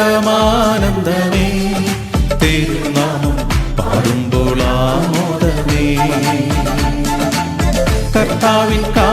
ആനന്ദമാനന്ദമേ തിരുനാമം പാടുമ്പോൾ ആമോദമേ. കർത്താവിൻ കാരുണ്യത്തിൽ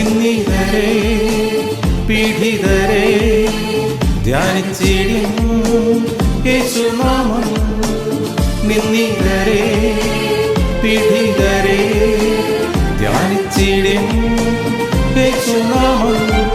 നിന്നിതരെ പീഡിതരെ ധ്യാനിച്ചിടും യേശുനാമം. നിന്നിതരെ പീഡിതരെ ധ്യാനിച്ചിടും യേശുനാമം.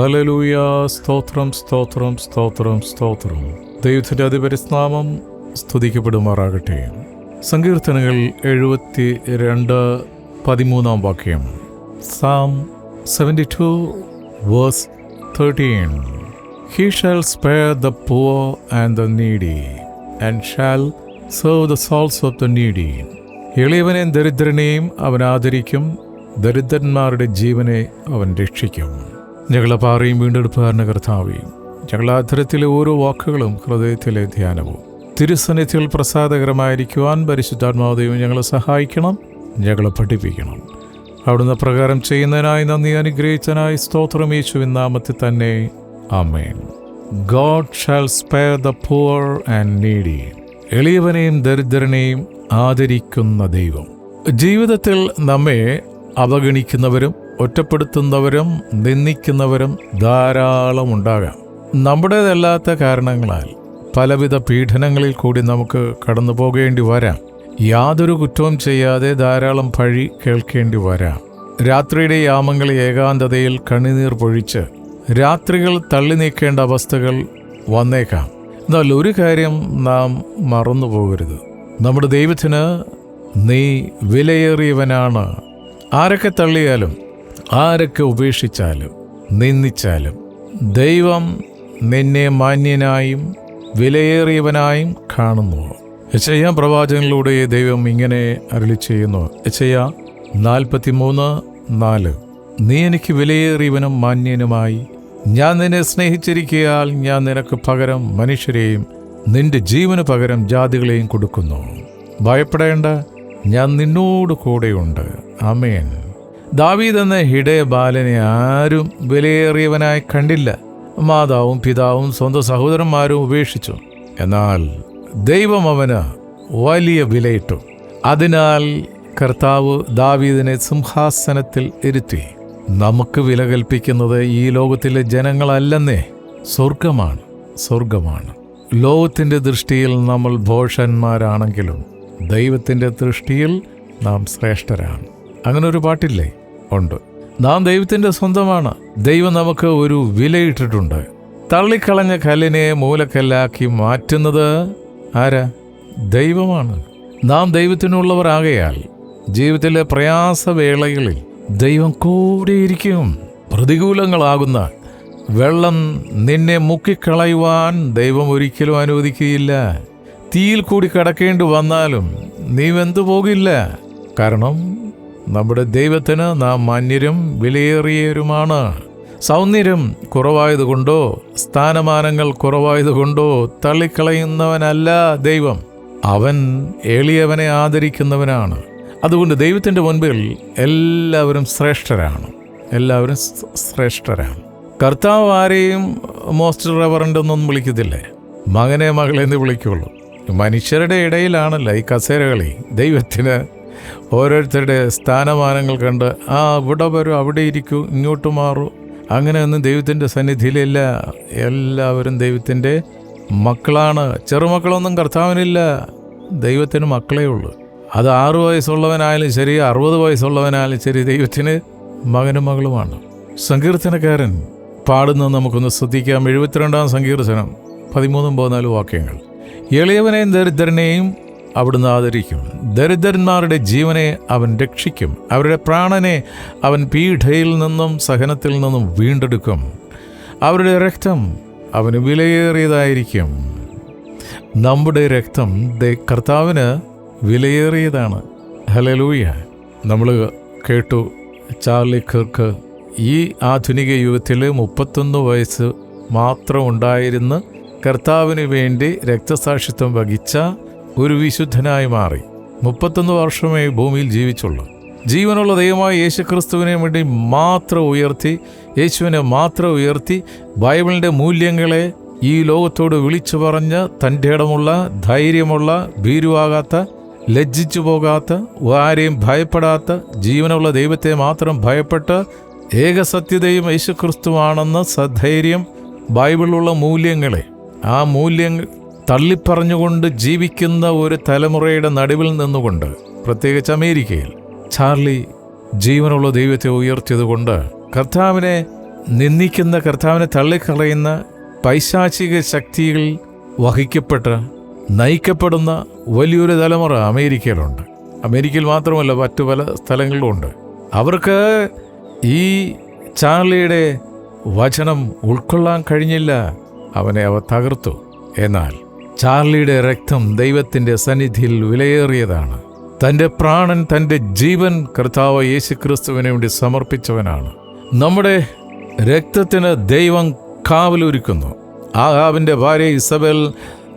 ഹലലൂയ സ്തോത്രം സ്തോത്രം സ്തോത്രം സ്തോത്രം. ദൈവത്തിന്റെ അതിപരിസ്നാമം സ്തുതിക്കപ്പെടുമാറാകട്ടെ. സങ്കീർത്തനങ്ങൾ എഴുപത്തി രണ്ട് പതിമൂന്നാം വാക്യം. Psalm seventy two verse thirteen he shall spare the poor and the needy and shall serve the souls of the needy എളിയവനെയും ദരിദ്രനെയും അവൻ ആദരിക്കും ദരിദ്രന്മാരുടെ ജീവനെ അവൻ രക്ഷിക്കും. ഞങ്ങളെ പാറയും വീണ്ടെടുപ്പുകാരന്റെ കർത്താവെയും ഞങ്ങളെ അത്തരത്തിലെ ഓരോ വാക്കുകളും ഹൃദയത്തിലെ ധ്യാനവും തിരുസന്നിധികൾ പ്രസാദകരമായിരിക്കുവാൻ പരിശുദ്ധാത്മാവതയും ഞങ്ങളെ സഹായിക്കണം ഞങ്ങളെ പഠിപ്പിക്കണം. അവിടുന്ന് പ്രകാരം ചെയ്യുന്നതിനായി നന്ദി അനുഗ്രഹിച്ചനായി സ്തോത്രം യേശുവിൻ നാമത്തിൽ തന്നെ. Amen God shall spare the poor and needy എളിയവനെയും ദരിദ്രനെയും ആദരിക്കുന്ന ദൈവം. ജീവിതത്തിൽ നമ്മെ അവഗണിക്കുന്നവരും ഒറ്റപ്പെടുത്തുന്നവരും നിന്ദിക്കുന്നവരും ധാരാളം ഉണ്ടാകാം. നമ്മുടേതല്ലാത്ത കാരണങ്ങളാൽ പലവിധ പീഡനങ്ങളിൽ കൂടി നമുക്ക് കടന്നു പോകേണ്ടി വരാം. യാതൊരു കുറ്റവും ചെയ്യാതെ ധാരാളം പഴി കേൾക്കേണ്ടി വരാം. രാത്രിയുടെ യാമങ്ങൾ ഏകാന്തതയിൽ കണ്ണുനീർ പൊഴിച്ച് രാത്രികൾ തള്ളി നീക്കേണ്ട അവസ്ഥകൾ വന്നേക്കാം. എന്നാൽ ഒരു കാര്യം നാം മറന്നു പോകരുത്. നമ്മുടെ ദൈവത്തിന് നീ വിലയേറിയവനാണ്. ആരൊക്കെ തള്ളിയാലും ആരൊക്കെ ഉപേക്ഷിച്ചാലും നിന്ദിച്ചാലും ദൈവം നിന്നെ മാന്യനായും വിലയേറിയവനായും കാണുന്നു. എച്ചയ്യ പ്രവാചകനിലൂടെ ദൈവം ഇങ്ങനെ അരളി ചെയ്യുന്നു. എച്ചയ്യ നാൽപ്പത്തിമൂന്ന് നാല്. നീ എനിക്ക് വിലയേറിയവനും മാന്യനുമായി. ഞാൻ നിന്നെ സ്നേഹിച്ചിരിക്കയാൽ ഞാൻ നിനക്ക് പകരം മനുഷ്യരെയും നിന്റെ ജീവന് പകരം ജാതികളെയും കൊടുക്കുന്നു. ഭയപ്പെടേണ്ട ഞാൻ നിന്നോട് കൂടെയുണ്ട്. അമേൻ ദാവീദ് എന്ന ഹിടയ ബാലനെ ആരും വിലയേറിയവനായി കണ്ടില്ല. മാതാവും പിതാവും സ്വന്തം സഹോദരന്മാരും ഉപേക്ഷിച്ചു. എന്നാൽ ദൈവം അവന് വലിയ വിലയിട്ടു. അതിനാൽ കർത്താവ് ദാവീദിനെ സിംഹാസനത്തിൽ ഇരുത്തി. നമുക്ക് വില കൽപ്പിക്കുന്നത് ഈ ലോകത്തിലെ ജനങ്ങളല്ലെന്നേ. സ്വർഗമാണ് സ്വർഗമാണ് ലോകത്തിന്റെ ദൃഷ്ടിയിൽ നമ്മൾ ഭോഷന്മാരാണെങ്കിലും ദൈവത്തിന്റെ ദൃഷ്ടിയിൽ നാം ശ്രേഷ്ഠരാണ്. അങ്ങനെ ഒരു പാട്ടില്ലേ? ഉണ്ട്. നാം ദൈവത്തിന്റെ സ്വന്തമാണ്. ദൈവം നമുക്ക് ഒരു വിലയിട്ടിട്ടുണ്ട്. തള്ളിക്കളഞ്ഞ കല്ലിനെ മൂലക്കല്ലാക്കി മാറ്റുന്നത് ആരാ? ദൈവമാണ്. നാം ദൈവത്തിനുള്ളവരാകയാൽ ജീവിതത്തിലെ പ്രയാസവേളകളിൽ ദൈവം കൂടിയിരിക്കും. പ്രതികൂലങ്ങളാകുന്ന വെള്ളം നിന്നെ മുക്കിക്കളയുവാൻ ദൈവം ഒരിക്കലും അനുവദിക്കുകയില്ല. തീയിൽ കൂടി കടക്കേണ്ടി വന്നാലും നീ വെന്തു പോകില്ല കാരണം നമ്മുടെ ദൈവത്തിന് നാം മാന്യരും വിലയേറിയവരുമാണ്. സൗന്ദര്യം കുറവായതുകൊണ്ടോ സ്ഥാനമാനങ്ങൾ കുറവായതുകൊണ്ടോ തള്ളിക്കളയുന്നവനല്ല ദൈവം. അവൻ എളിയവനെ ആദരിക്കുന്നവനാണ്. അതുകൊണ്ട് ദൈവത്തിന്റെ മുൻപിൽ എല്ലാവരും ശ്രേഷ്ഠരാണ്. എല്ലാവരും ശ്രേഷ്ഠരാണ്. കർത്താവ് ആരെയും മോസ്റ്റ് റെവറന്റ് ഒന്നും വിളിക്കത്തില്ലേ. മകനെ മകളെ എന്ന് വിളിക്കുള്ളൂ. മനുഷ്യരുടെ ഇടയിലാണല്ലോ ഈ കസേരകളി. ദൈവത്തിന് ഓരോരുത്തരുടെ സ്ഥാനമാനങ്ങൾ കണ്ട് ആ ഇവിടെ വരൂ അവിടെ ഇരിക്കൂ ഇങ്ങോട്ട് മാറൂ. അങ്ങനെയൊന്നും ദൈവത്തിന്റെ സന്നിധിയിലില്ല. എല്ലാവരും ദൈവത്തിന്റെ മക്കളാണ്. ചെറുമക്കളൊന്നും കർത്താവിനില്ല. ദൈവത്തിന് മക്കളേ ഉള്ളൂ. അത് ആറ് വയസ്സുള്ളവനായാലും ശരി അറുപത് വയസ്സുള്ളവനായാലും ശരി ദൈവത്തിന് മകനും മകളുമാണ്. സങ്കീർത്തനക്കാരൻ പാടുന്നത് നമുക്കൊന്ന് ശ്രദ്ധിക്കാം. എഴുപത്തിരണ്ടാം സങ്കീർത്തനം പതിമൂന്നും പതിനാലും വാക്യങ്ങൾ. എളിയവനെയും ദരിദ്രനെയും അവിടുന്ന് ആദരിക്കും. ദരിദ്രന്മാരുടെ ജീവനെ അവൻ രക്ഷിക്കും. അവരുടെ പ്രാണനെ അവൻ പീഠയിൽ നിന്നും സഹനത്തിൽ നിന്നും വീണ്ടെടുക്കും. അവരുടെ രക്തം അവന് വിലയേറിയതായിരിക്കും. നമ്മുടെ രക്തം കർത്താവിന് വിലയേറിയതാണ്. ഹലലൂയ നമ്മൾ കേട്ടു ചാർലി കിർക്ക് ഈ ആധുനിക യുഗത്തിൽ മുപ്പത്തൊന്ന് വയസ്സ് മാത്രം ഉണ്ടായിരുന്ന കർത്താവിന് വേണ്ടി രക്തസാക്ഷിത്വം വഹിച്ച ഒരു വിശുദ്ധനായി മാറി. മുപ്പത്തൊന്ന് വർഷമേ ഭൂമിയിൽ ജീവിച്ചുള്ളൂ. ജീവനുള്ള ദൈവമായ യേശുക്രിസ്തുവിനെ വേണ്ടി മാത്രം ഉയർത്തി യേശുവിനെ മാത്രം ഉയർത്തി ബൈബിളിന്റെ മൂല്യങ്ങളെ ഈ ലോകത്തോട് വിളിച്ചു പറഞ്ഞ് തന്റെ ഇടമുള്ള ധൈര്യമുള്ള ഭീരുവാകാത്ത ലജ്ജിച്ചു പോകാത്ത ആരെയും ഭയപ്പെടാത്ത ജീവനുള്ള ദൈവത്തെ മാത്രം ഭയപ്പെട്ട് ഏകസത്യതയും യേശുക്രിസ്തുവാണെന്ന സധൈര്യം ബൈബിളിലുള്ള മൂല്യങ്ങളെ. ആ മൂല്യങ്ങൾ തള്ളിപ്പറഞ്ഞുകൊണ്ട് ജീവിക്കുന്ന ഒരു തലമുറയുടെ നടുവിൽ നിന്നുകൊണ്ട് പ്രത്യേകിച്ച് അമേരിക്കയിൽ ചാർലി ജീവനുള്ള ദൈവത്തെ ഉയർത്തിയതുകൊണ്ട് കർത്താവിനെ നിന്ദിക്കുന്ന കർത്താവിനെ തള്ളിക്കളയുന്ന പൈശാചിക ശക്തികൾ വഹിക്കപ്പെട്ട് നയിക്കപ്പെടുന്ന വലിയൊരു തലമുറ അമേരിക്കയിലുണ്ട്. അമേരിക്കയിൽ മാത്രമല്ല മറ്റു പല സ്ഥലങ്ങളിലുമുണ്ട് അവർക്ക് ഈ ചാർലിയുടെ വചനം ഉൾക്കൊള്ളാൻ കഴിഞ്ഞില്ല. അവനെ അവ തകർത്തു. എന്നാൽ ചാർലിയുടെ രക്തം ദൈവത്തിന്റെ സന്നിധിയിൽ വിലയേറിയതാണ്. തന്റെ പ്രാണൻ തന്റെ ജീവൻ കർത്താവ് യേശുക്രിസ്തുവിന് വേണ്ടി സമർപ്പിച്ചവനാണ്. നമ്മുടെ രക്തത്തിന് ദൈവം കാവലൊരുക്കുന്നു. ആഹാവിന്റെ ഭാര്യ ഇസബൽ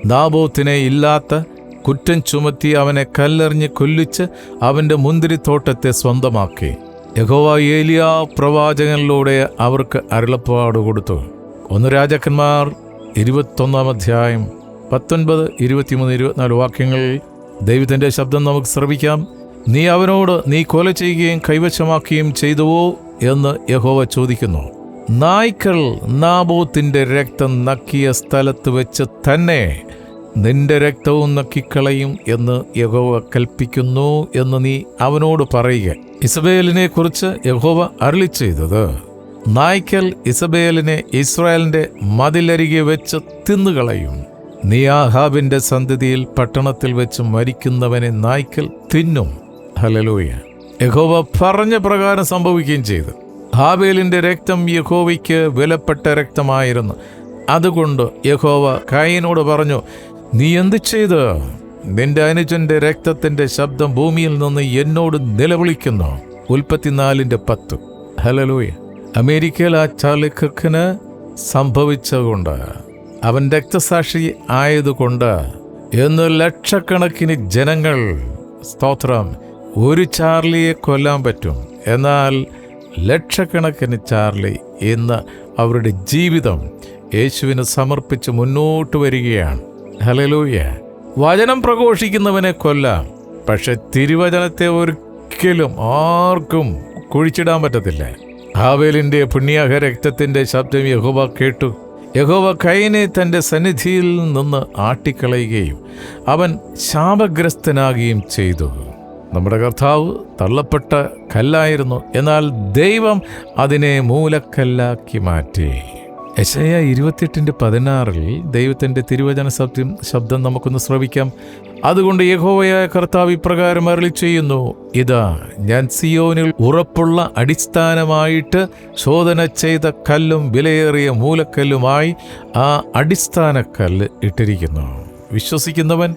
നാബോത്തിനെ ഇല്ലാത്ത കുറ്റം ചുമത്തി അവനെ കല്ലെറിഞ്ഞ് കൊല്ലിച്ച് അവന്റെ മുന്തിരിത്തോട്ടത്തെ സ്വന്തമാക്കി. യഹോവ ഏലിയ പ്രവാചകനിലൂടെ അവർക്ക് അരുളപ്പാട് കൊടുത്തു. ഒന്ന് രാജാക്കന്മാർ ഇരുപത്തൊന്നാം അധ്യായം പത്തൊൻപത് ഇരുപത്തിമൂന്ന് ഇരുപത്തിനാല് വാക്യങ്ങളിൽ ദൈവത്തിന്റെ ശബ്ദം നമുക്ക് ശ്രവിക്കാം. നീ അവനോട് നീ കൊല ചെയ്യുകയും കൈവശമാക്കുകയും ചെയ്തുവോ എന്ന് യഹോവ ചോദിക്കുന്നു. നായ്ക്കൾ നാബോത്തിന്റെ രക്തം നക്കിയ സ്ഥലത്ത് വെച്ച് തന്നെ നിന്റെ രക്തവും നക്കിക്കളയും എന്ന് യഹോവ കൽപ്പിക്കുന്നു എന്ന് നീ അവനോട് പറയുക. ഇസബേലിനെ കുറിച്ച് യഹോവ അരളി ചെയ്തത് നായ്ക്കൽ ഇസബേലിനെ ഇസ്രായേലിന്റെ മതിലരികെ വെച്ച് തിന്നുകളയും. നീ ആഹാബിന്റെ സന്തതിയിൽ പട്ടണത്തിൽ വെച്ച് മരിക്കുന്നവനെ നായ്ക്കൽ തിന്നും. ഹലലൂയ യഹോവ പറഞ്ഞ പ്രകാരം സംഭവിക്കുകയും ചെയ്തു. ഹാബേലിന്റെ രക്തം യഹോവയ്ക്ക് വിലപ്പെട്ട രക്തമായിരുന്നു. അതുകൊണ്ട് യഹോവ കായനോട് പറഞ്ഞു നീ എന്ത് ചെയ്ത്? നിന്റെ അനുജന്റെ രക്തത്തിന്റെ ശബ്ദം ഭൂമിയിൽ നിന്ന് എന്നോട് നിലവിളിക്കുന്നു. ഉൽപ്പത്തിനാലിന്റെ പത്ത്. ഹലലൂയ അമേരിക്കയിൽ ആ ചാലിക്കന് സംഭവിച്ചതുകൊണ്ട് അവൻ രക്തസാക്ഷി ആയതുകൊണ്ട് എന്ന് ലക്ഷക്കണക്കിന് ജനങ്ങൾ സ്തോത്രം ഒരു ചാർലിയെ കൊല്ലാൻ പറ്റും. എന്നാൽ ലക്ഷക്കണക്കിന് ചാർലി ഇന്ന് അവരുടെ ജീവിതം യേശുവിന് സമർപ്പിച്ച് മുന്നോട്ട് വരികയാണ്. ഹലലൂയ വചനം പ്രഘോഷിക്കുന്നവനെ കൊല്ലാം പക്ഷെ തിരുവചനത്തെ ഒരിക്കലും ആർക്കും കുഴിച്ചിടാൻ പറ്റത്തില്ല. ഹാവേലിന്റെ പുണ്യാഹ രക്തത്തിന്റെ ശബ്ദം യഹോവ കേട്ടു. യഹോവ കൈനെ തന്റെ സന്നിധിയിൽ നിന്ന് ആട്ടിക്കളയുകയും അവൻ ശാപഗ്രസ്തനാകുകയും ചെയ്തു. നമ്മുടെ കർത്താവ് തള്ളപ്പെട്ട കല്ലായിരുന്നു എന്നാൽ ദൈവം അതിനെ മൂലക്കല്ലാക്കി മാറ്റി. യശയ ഇരുപത്തിയെട്ടിന്റെ പതിനാറിൽ ദൈവത്തിന്റെ തിരുവചന സത്യം ശബ്ദം നമുക്കൊന്ന് ശ്രവിക്കാം. അതുകൊണ്ട് യഹോവയായ കർത്താവ് ഇപ്രകാരം അരളി ചെയ്യുന്നു. ഇതാ ഞാൻ സിയോനിൽ ഉറപ്പുള്ള അടിസ്ഥാനമായിട്ട് ശോധന ചെയ്ത കല്ലും വിലയേറിയ മൂലക്കല്ലുമായി ആ അടിസ്ഥാനക്കല്ല് ഇട്ടിരിക്കുന്നു. വിശ്വസിക്കുന്നവൻ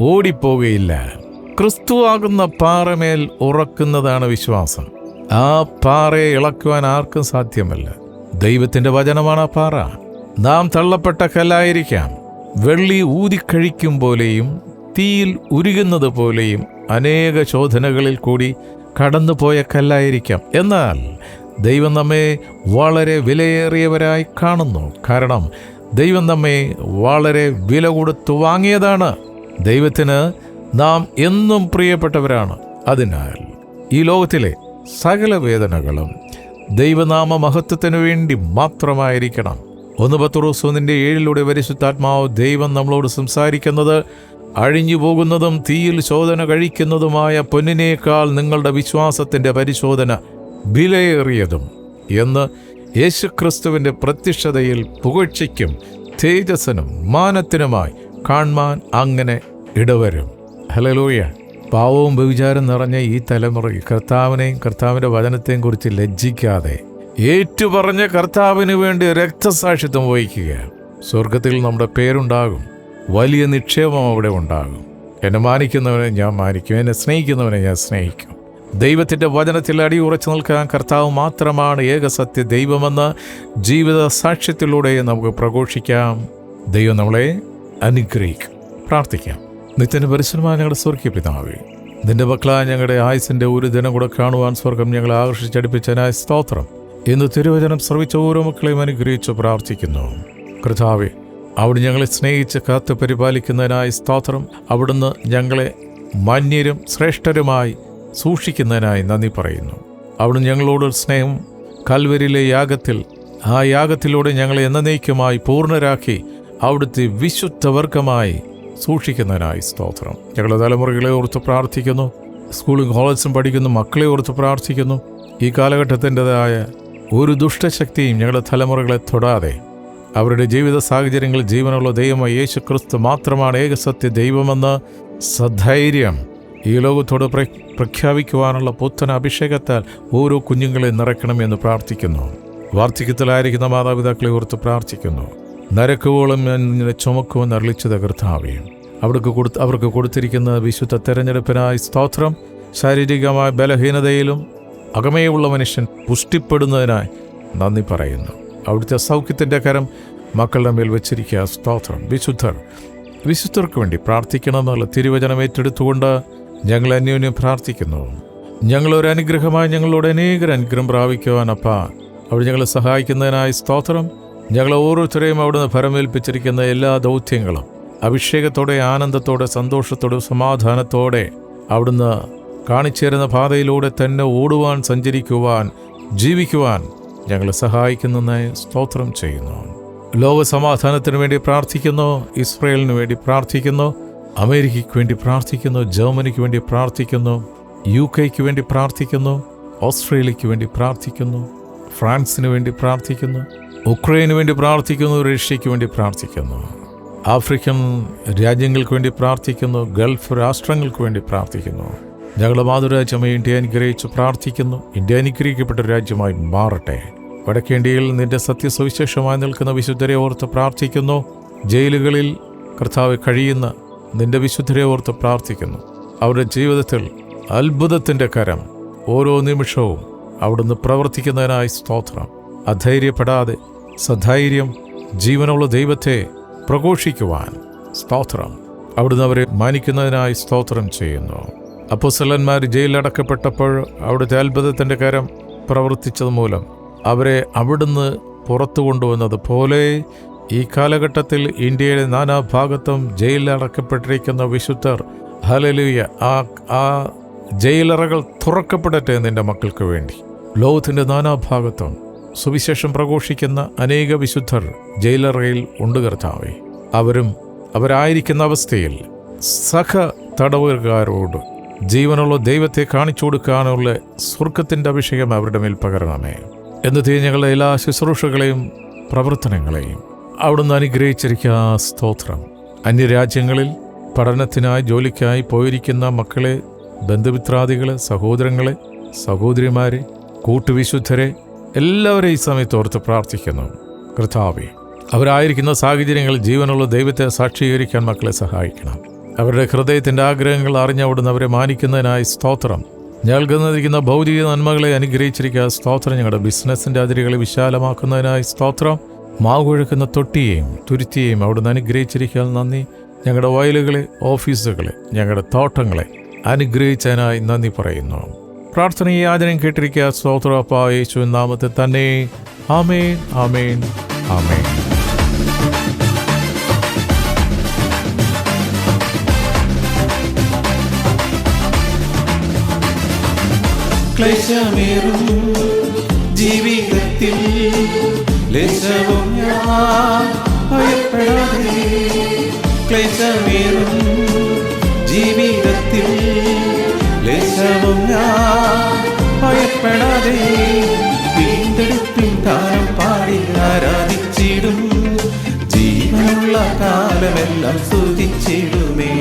ഓടിപ്പോവുകയില്ല ക്രിസ്തുവാകുന്ന പാറമേൽ ഉറക്കുന്നതാണ് വിശ്വാസം. ആ പാറയെ ഇളക്കുവാൻ ആർക്കും സാധ്യമല്ല. ദൈവത്തിന്റെ വചനമാണ് ആ പാറ. നാം തള്ളപ്പെട്ട കല്ലായിരിക്കാം. വെള്ളി ഊതിക്കഴിക്കും പോലെയും തീയിൽ ഉരുകുന്നത് പോലെയും അനേക ശോധനകളിൽ കൂടി കടന്നുപോയ കല്ലായിരിക്കാം. എന്നാൽ ദൈവം നമ്മെ വളരെ വിലയേറിയവരായി കാണുന്നു. കാരണം ദൈവം നമ്മെ വളരെ വില കൊടുത്തു വാങ്ങിയതാണ്. ദൈവത്തിന് നാം എന്നും പ്രിയപ്പെട്ടവരാണ്. അതിനാൽ ഈ ലോകത്തിലെ സകല വേദനകളും ദൈവനാമ മഹത്വത്തിനു വേണ്ടി മാത്രമായിരിക്കണം. ഒന്ന് പത്തുറൂസൊന്നിന്റെ ഏഴിലൂടെ പരിശുദ്ധാത്മാവ് ദൈവം നമ്മളോട് സംസാരിക്കുന്നത് അഴിഞ്ഞു പോകുന്നതും തീയിൽ ശോധന കഴിക്കുന്നതുമായ പൊന്നിനേക്കാൾ നിങ്ങളുടെ വിശ്വാസത്തിന്റെ പരിശോധന വിലയേറിയതും എന്ന് യേശുക്രിസ്തുവിന്റെ പ്രത്യക്ഷതയിൽ പുകഴ്ചയ്ക്കും തേജസ്സനും മാനത്തിനുമായി കാണുവാൻ അങ്ങനെ ഇടവരും. ഹലലൂയ പാവവും വ്യവിചാരം നിറഞ്ഞ ഈ തലമുറയിൽ കർത്താവിനെയും കർത്താവിന്റെ വചനത്തെയും കുറിച്ച് ലജ്ജിക്കാതെ ഏറ്റുപറഞ്ഞ കർത്താവിന് വേണ്ടി രക്തസാക്ഷിത്വം വഹിക്കുകയാണ് സ്വർഗത്തിൽ നമ്മുടെ പേരുണ്ടാകും. വലിയ നിക്ഷേപം അവിടെ ഉണ്ടാകും. എന്നെ മാനിക്കുന്നവനെ ഞാൻ മാനിക്കും. എന്നെ സ്നേഹിക്കുന്നവനെ ഞാൻ സ്നേഹിക്കും. ദൈവത്തിന്റെ വചനത്തിൽ അടിയുറച്ചു നിൽക്കാൻ കർത്താവ് മാത്രമാണ് ഏകസത്യ ദൈവമെന്ന് ജീവിത സാക്ഷ്യത്തിലൂടെ നമുക്ക് പ്രഘോഷിക്കാം. ദൈവം നമ്മളെ അനുഗ്രഹിക്കും. പ്രാർത്ഥിക്കാം. നിത്യന് പരിശുദ്ധമായ ഞങ്ങളുടെ സ്വർഗീയ പിതാവേ നിന്റെ മക്കളായ ഞങ്ങളുടെ ആയുസിന്റെ ഒരു ദിനം കൂടെ കാണുവാൻ സ്വർഗം ഞങ്ങളെ ആകർഷിച്ചടിപ്പിച്ചതിനായ സ്തോത്രം. ഇന്ന് തിരുവചനം ശ്രവിച്ച ഓരോ മക്കളെയും അനുഗ്രഹിച്ചു പ്രാർത്ഥിക്കുന്നു. കർത്താവെ അവിടെ ഞങ്ങളെ സ്നേഹിച്ച് കാത്തു പരിപാലിക്കുന്നതിനായി സ്തോത്രം. അവിടുന്ന് ഞങ്ങളെ മാന്യരും ശ്രേഷ്ഠരുമായി സൂക്ഷിക്കുന്നതിനായി നന്ദി പറയുന്നു. അവിടുന്ന് ഞങ്ങളോട് സ്നേഹം കൽവരിലെ യാഗത്തിൽ ആ യാഗത്തിലൂടെ ഞങ്ങളെ എന്നേക്കുമായി പൂർണരാക്കി അവിടുത്തെ വിശുദ്ധ വർഗമായി സൂക്ഷിക്കുന്നതിനായി സ്തോത്രം. ഞങ്ങളുടെ തലമുറകളെ ഓർത്ത് പ്രാർത്ഥിക്കുന്നു. സ്കൂളും കോളേജും പഠിക്കുന്ന. മക്കളെ ഓർത്ത് പ്രാർത്ഥിക്കുന്നു. ഈ കാലഘട്ടത്തിന്റെതായ ഒരു ദുഷ്ടശക്തിയും ഞങ്ങളുടെ തലമുറകളെ തൊടാതെ അവരുടെ ജീവിത സാഹചര്യങ്ങളിൽ ജീവനുള്ള ദൈവമായ യേശു ക്രിസ്തു മാത്രമാണ് ഏകസത്യ ദൈവമെന്ന് സധൈര്യം ഈ ലോകത്തോട് പ്ര- പ്രഖ്യാപിക്കുവാനുള്ള പുത്തൻ അഭിഷേകത്താൽ ഓരോ കുഞ്ഞുങ്ങളെ നിറയ്ക്കണമെന്ന് പ്രാർത്ഥിക്കുന്നു. വാർദ്ധക്യത്തിലായിരിക്കുന്ന മാതാപിതാക്കളെ ഓർത്ത് പ്രാർത്ഥിക്കുന്നു. നരക്കുവോളം ഞാൻ നിന്നെ ചുമക്കുമെന്ന് അറിയിച്ചത് കർത്താവേ. അവർക്ക് കൊടുത്ത് അവർക്ക് കൊടുത്തിരിക്കുന്ന വിശുദ്ധ തെരഞ്ഞെടുപ്പിനായി സ്തോത്രം. ശാരീരികമായ ബലഹീനതയിലും അകമയുള്ള മനുഷ്യൻ പുഷ്ടിപ്പെടുന്നതിനായി നന്ദി പറയുന്നു. അവിടുത്തെ സൗഖ്യത്തിന്റെ കരം മക്കളുടെ മേൽ വെച്ചിരിക്കുക സ്തോത്രം. വിശുദ്ധർ വിശുദ്ധർക്ക് വേണ്ടി പ്രാർത്ഥിക്കണമെന്നുള്ള തിരുവചനം ഏറ്റെടുത്തുകൊണ്ട് ഞങ്ങൾ അന്യോന്യം പ്രാർത്ഥിക്കുന്നു. ഞങ്ങളൊരു അനുഗ്രഹമായി ഞങ്ങളോട് അനേകം അനുഗ്രഹം പ്രാപിക്കുവാൻ അപ്പ. അവിടെ ഞങ്ങളെ സഹായിക്കുന്നതിനായി സ്തോത്രം. ഞങ്ങളെ ഓരോരുത്തരെയും അവിടുന്ന് ഫലമേൽപ്പിച്ചിരിക്കുന്ന എല്ലാ ദൗത്യങ്ങളും അഭിഷേകത്തോടെ ആനന്ദത്തോടെ സന്തോഷത്തോടെ സമാധാനത്തോടെ അവിടുന്ന് കാണിച്ചേരുന്ന പാതയിലൂടെ തന്നെ ഓടുവാൻ സഞ്ചരിക്കുവാൻ ജീവിക്കുവാൻ ഞങ്ങളെ സഹായിക്കുന്നതിനായി സ്തോത്രം ചെയ്യുന്നു. ലോക സമാധാനത്തിന് വേണ്ടി പ്രാർത്ഥിക്കുന്നു ഇസ്രയേലിന് വേണ്ടി പ്രാർത്ഥിക്കുന്നു അമേരിക്കയ്ക്ക് വേണ്ടി പ്രാർത്ഥിക്കുന്നു ജർമ്മനിക്ക് വേണ്ടി പ്രാർത്ഥിക്കുന്നു യു കെക്ക് വേണ്ടി പ്രാർത്ഥിക്കുന്നു ഓസ്ട്രേലിയയ്ക്ക് വേണ്ടി പ്രാർത്ഥിക്കുന്നു ഫ്രാൻസിന് വേണ്ടി പ്രാർത്ഥിക്കുന്നു. ഉക്രൈന് വേണ്ടി പ്രാർത്ഥിക്കുന്നു റഷ്യയ്ക്ക് വേണ്ടി പ്രാർത്ഥിക്കുന്നു. ആഫ്രിക്കൻ രാജ്യങ്ങൾക്ക് വേണ്ടി പ്രാർത്ഥിക്കുന്നു ഗൾഫ് രാഷ്ട്രങ്ങൾക്ക് വേണ്ടി പ്രാർത്ഥിക്കുന്നു. ഞങ്ങളുടെ മാതൃരാജ്യമായി ഇന്ത്യ അനുഗ്രഹിച്ച് പ്രാർത്ഥിക്കുന്നു. ഇന്ത്യ അനുഗ്രഹിക്കപ്പെട്ട രാജ്യമായി മാറട്ടെ. വടക്കേ ഇന്ത്യയിൽ നിന്റെ സത്യസവിശേഷമായി നിൽക്കുന്ന വിശുദ്ധരെ ഓർത്ത് പ്രാർത്ഥിക്കുന്നു. ജയിലുകളിൽ കർത്താവ് കഴിയുന്ന നിന്റെ വിശുദ്ധരെ ഓർത്ത് പ്രാർത്ഥിക്കുന്നു. അവരുടെ ജീവിതത്തിൽ അത്ഭുതത്തിന്റെ കരം ഓരോ നിമിഷവും അവിടുന്ന് പ്രവർത്തിക്കുന്നതിനായി സ്തോത്രം. അധൈര്യപ്പെടാതെ സധൈര്യം ജീവനുള്ള ദൈവത്തെ പ്രഘോഷിക്കുവാൻ സ്തോത്രം. അവിടുന്ന് അവരെ മാനിക്കുന്നതിനായി സ്തോത്രം ചെയ്യുന്നു. അപ്പോസ്തലന്മാർ ജയിലിലടക്കപ്പെട്ടപ്പോൾ അവിടുത്തെ അത്ഭുതത്തിന്റെ കരം പ്രവർത്തിച്ചത് മൂലം അവരെ അവിടുന്ന് പുറത്തു കൊണ്ടുവന്നതുപോലെ ഈ കാലഘട്ടത്തിൽ ഇന്ത്യയിലെ നാനാഭാഗത്തും ജയിലിലടക്കപ്പെട്ടിരിക്കുന്ന വിശുദ്ധർ ഹലലുയ ആ ആ ജയിലറകൾ തുറക്കപ്പെടട്ടെ നിന്റെ മക്കൾക്ക് വേണ്ടി ലോകത്തിന്റെ നാനാഭാഗത്തും സുവിശേഷം പ്രഘോഷിക്കുന്ന അനേക വിശുദ്ധർ ജയിലറയിൽ ഉണ്ട് കർത്താവേ. അവരും അവരായിരിക്കുന്ന അവസ്ഥയിൽ സഹ തടവുകാരോട് ജീവനുള്ള ദൈവത്തെ കാണിച്ചു കൊടുക്കാനുള്ള സ്വർഗത്തിന്റെ അഭിഷേകം അവരുടെ മേൽ പകരണമേ. എന്നത്തെ ഞങ്ങളുടെ എല്ലാ ശുശ്രൂഷകളെയും പ്രവർത്തനങ്ങളെയും അവിടുന്ന് അനുഗ്രഹിച്ചിരിക്കുക സ്തോത്രം. അന്യരാജ്യങ്ങളിൽ പഠനത്തിനായി ജോലിക്കായി പോയിരിക്കുന്ന മക്കളെ ബന്ധുമിത്രാദികളെ സഹോദരങ്ങളെ സഹോദരിമാരെ കൂട്ടുവിശുദ്ധരെ എല്ലാവരെയും ഈ സമയത്ത് ഓർത്ത് പ്രാർത്ഥിക്കുന്നു. കർത്താവെ അവരായിരിക്കുന്ന സാഹചര്യങ്ങളിൽ ജീവനുള്ള ദൈവത്തെ സാക്ഷീകരിക്കാൻ മക്കളെ സഹായിക്കണം. അവരുടെ ഹൃദയത്തിന്റെ ആഗ്രഹങ്ങൾ അറിഞ്ഞവിടുന്ന് അവരെ മാനിക്കുന്നതിനായി സ്തോത്രം. നൽകുന്നതിരിക്കുന്ന ഭൗതിക നന്മകളെ അനുഗ്രഹിച്ചിരിക്കുക സ്തോത്രം. ഞങ്ങളുടെ ബിസിനസ്സിന്റെ അതിരുകളെ വിശാലമാക്കുന്നതിനായി സ്തോത്രം. മാവുകൊഴുക്കുന്ന തൊട്ടിയെയും തുരുത്തിയെയും അവിടുന്ന് അനുഗ്രഹിച്ചിരിക്കാൻ നന്ദി. ഞങ്ങളുടെ വയലുകളെ ഓഫീസുകളെ ഞങ്ങളുടെ തോട്ടങ്ങളെ അനുഗ്രഹിച്ചതിനായി നന്ദി പറയുന്നു. പ്രാർത്ഥന ഈ യാചനയും കേട്ടിരിക്കുക സ്തോത്രപ്പ യേശു തന്നെ. ആമേൻ ആമേൻ ആമേൻ. ക്ലേശമേറും ജീവിതത്തിൽ ലേശവും ഞാൻ ഭയപ്പെടാതെ ക്ലേശമേറും ജീവിതത്തിൽ ലേശവും ഞാൻ ഭയപ്പെടാതെ വീണ്ടെടുപ്പിൻ കാലം പാടി ആരാധിച്ചിടും. ജീവനുള്ള കാലമെല്ലാം സ്തുതിച്ചിടുമേ.